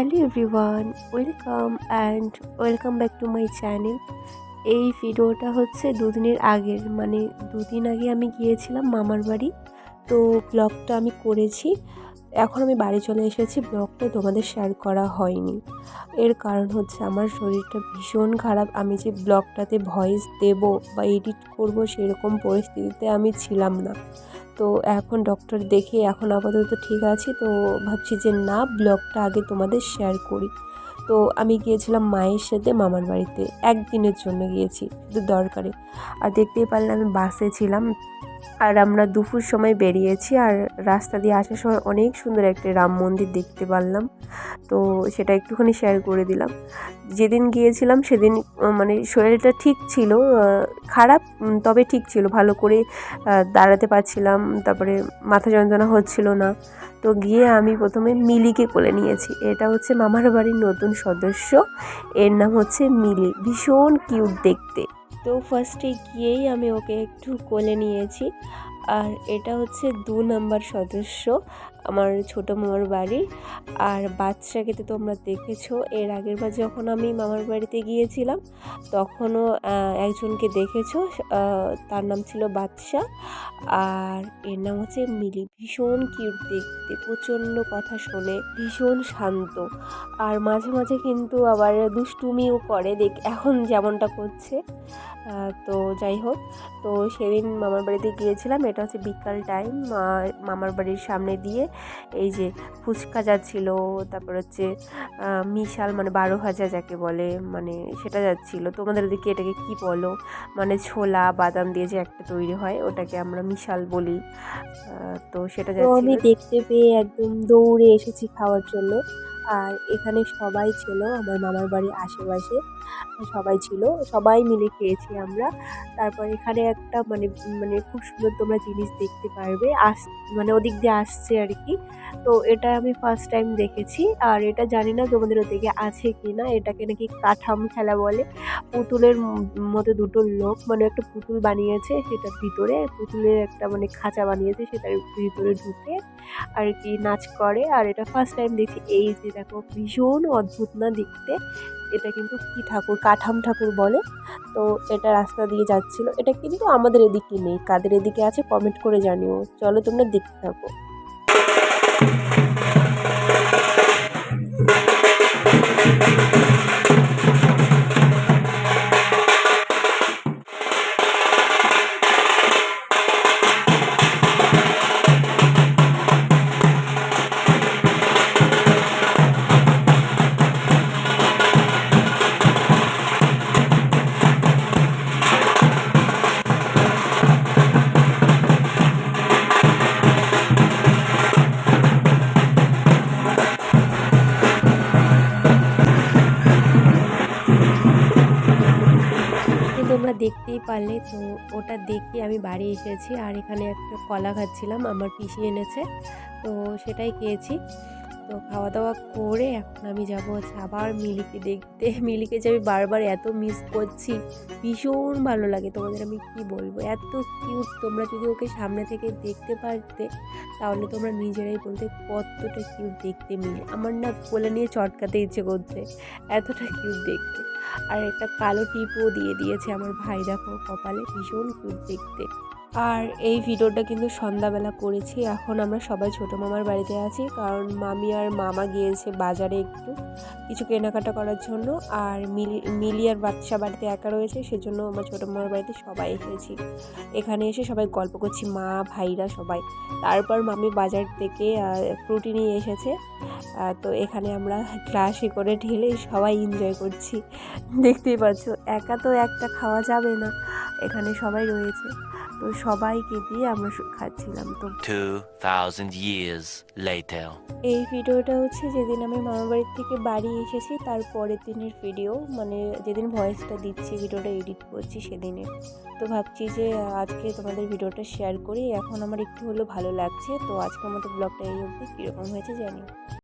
Everyone, welcome and welcome back to my channel. এই ভিডিওটা হচ্ছে দুদিনের আগের মানে দুদিন আগে আমি গিয়েছিলাম মামার বাড়ি। তো ব্লগটা আমি করেছি। এখন আমি বাড়ি চলে এসেছি, ব্লগটা তোমাদের শেয়ার করা হয়নি। এর কারণ হচ্ছে আমার শরীরটা ভীষণ খারাপ, আমি যে ব্লগটাতে ভয়েস দেব বা এডিট করব সেরকম পরিস্থিতিতে আমি ছিলাম না। তো এখন ডক্টর দেখে এখন আপাতত ঠিক আছি, তো ভাবছি যে না, ব্লগটা আগে তোমাদের শেয়ার করি। তো আমি গিয়েছিলাম মায়ের সাথে মামার বাড়িতে, একদিনের জন্য গিয়েছি শুধু দরকারে। আর দেখতেই পারলে আমি বাসে ছিলাম আর আমরা দুপুর সময় বেরিয়েছি আর রাস্তা দিয়ে আসার সময় অনেক সুন্দর একটা রাম মন্দির দেখতে পারলাম। তো সেটা একটুখানি শেয়ার করে দিলাম। যেদিন গিয়েছিলাম সেদিন মানে শরীরটা ঠিক ছিল খারাপ তবে ঠিক ছিল। ভালো করে দাঁড়াতে পারছিলাম, তারপরে মাথা যন্ত্রণা হচ্ছিল না। তো গিয়ে আমি প্রথমে মিলিকে কোলে নিয়েছি। এটা হচ্ছে মামার বাড়ির নতুন সদস্য। এর নাম হচ্ছে মিলি। ভীষণ কিউট দেখতে। তো ফার্স্টে গিয়েই আমি ওকে একটু কোলে নিয়েছি। আর এটা হচ্ছে দু নাম্বার সদস্য আমার ছোটো মামার বাড়ি। আর বাচ্চাকে তো তোমরা দেখেছ, এর আগের বার যখন আমি মামার বাড়িতে গিয়েছিলাম, তখনও একজনকে দেখেছ তার নাম ছিল বাদশা। আর এর নাম হচ্ছে মিলি। ভীষণ কিউট দেখতে, প্রচণ্ড কথা শোনে, ভীষণ শান্ত। আর মাঝে মাঝে কিন্তু আবার দুষ্টুমিও করে দেখ, এখন যেমনটা করছে। তো যাই হোক, তো সেদিন মামার বাড়িতে গিয়েছিলাম এটা হচ্ছে বিকাল টাইম মামার বাড়ির সামনে দিয়ে এই যে ফুচকা যাচ্ছিল তারপর হচ্ছে মিশাল মানে বারো ভাজা যাকে বলে মানে সেটা যাচ্ছিল তোমাদের দিকে এটাকে কি বলো? মানে ছোলা বাদাম দিয়ে যে একটা তৈরি হয় ওটাকে আমরা মিশাল বলি। তো সেটা আমি দেখতে পেয়ে একদম দৌড়ে এসেছি খাওয়ার জন্য। আর এখানে সবাই ছিল আমার মামার বাড়ির আশেপাশে। সবাই ছিল, সবাই মিলে খেয়েছি আমরা। তারপর এখানে একটা মানে মানে খুব সুন্দর তোমরা জিনিস দেখতে পারবে। আস মানে ওদিক দিয়ে আসছে আর কি। তো এটা আমি ফার্স্ট টাইম দেখেছি। আর এটা জানি না তোমাদের ওদিকে আছে কি না এটাকে নাকি কাঠাম খেলা বলে। পুতুলের মতো দুটো লোক মানে একটা পুতুল বানিয়েছে সেটার ভিতরে। পুতুলের একটা মানে খাঁচা বানিয়েছে সেটার ভিতরে ঢুকে আর কি নাচ করে। আর এটা ফার্স্ট টাইম দেখছি। এই যে দেখো ভীষণ অদ্ভুত না দেখতে। এটা কিন্তু কি ঠাকুর, কাঠাম ঠাকুর বলে। তো এটা রাস্তা দিয়ে যাচ্ছিল। এটা কিন্তু আমাদের এদিকে নেই, কাদের এদিকে আছে কমেন্ট করে জানিও। চলো তোমরা দেখতে থাকো। তোমরা দেখতেই পারলে। তো ওটা দেখে আমি বাড়ি এসেছি আর এখানে একটা কলা খাচ্ছিলাম, আমার পিসি এনেছে। তো সেটাই খেয়েছি। তো খাওয়া দাওয়া করে এখন আমি যাব হচ্ছে আবার মিলিকে দেখতে। মিলিকে যে আমি বারবার এত মিস করছি, ভীষণ ভালো লাগে তোমাদের আমি কি বলব? এত কিউট তোমরা যদি ওকে সামনে থেকে দেখতে পারতে, তাহলে তোমরা নিজেরাই বলতে কতটা কিউট দেখতে মিলে আমার না কোলে নিয়ে চটকাতে ইচ্ছে করছে, এতটা কিউট দেখতে। আর একটা কালো টিপও দিয়ে দিয়েছে আমার ভাই দেখো কপালে, ভীষণ কিউট দেখতে। আর এই ভিডিওটা কিন্তু সন্ধ্যাবেলা করেছি। এখন আমরা সবাই ছোটো মামার বাড়িতে আছি, কারণ মামি আর মামা গিয়েছে বাজারে একটু কিছু কেনাকাটা করার জন্য। আর মিলি মিলি আর বাচ্চা বাড়িতে একা রয়েছে, সেজন্য আমার ছোটো মামার বাড়িতে সবাই এসেছি। এখানে এসে সবাই গল্প করছি, মা, ভাইরা সবাই। তারপর মামি বাজার থেকে ফ্রুটি নিয়ে এসেছে। তো এখানে আমরা গ্লাসে করে ঢেলে সবাই এনজয় করছি। দেখতেই পাচ্ছ, একা তো একটা খাওয়া যাবে না। এখানে সবাই রয়েছে। তো সবাইকে দিয়ে আমরা খাচ্ছিলাম তো। 2,000 years later. এই ভিডিওটা হচ্ছে যেদিন আমি মামার বাড়ির থেকে বাড়ি এসেছি তার পরের দিনের ভিডিও মানে যেদিন ভয়েসটা দিচ্ছি ভিডিওটা এডিট করছি সেদিনের। তো ভাবছি যে আজকে তোমাদের ভিডিওটা শেয়ার করি। এখন আমার একটু হলেও ভালো লাগছে তো আজকের মতো ব্লগটা এই অবধি। কীরকম হয়েছে জানি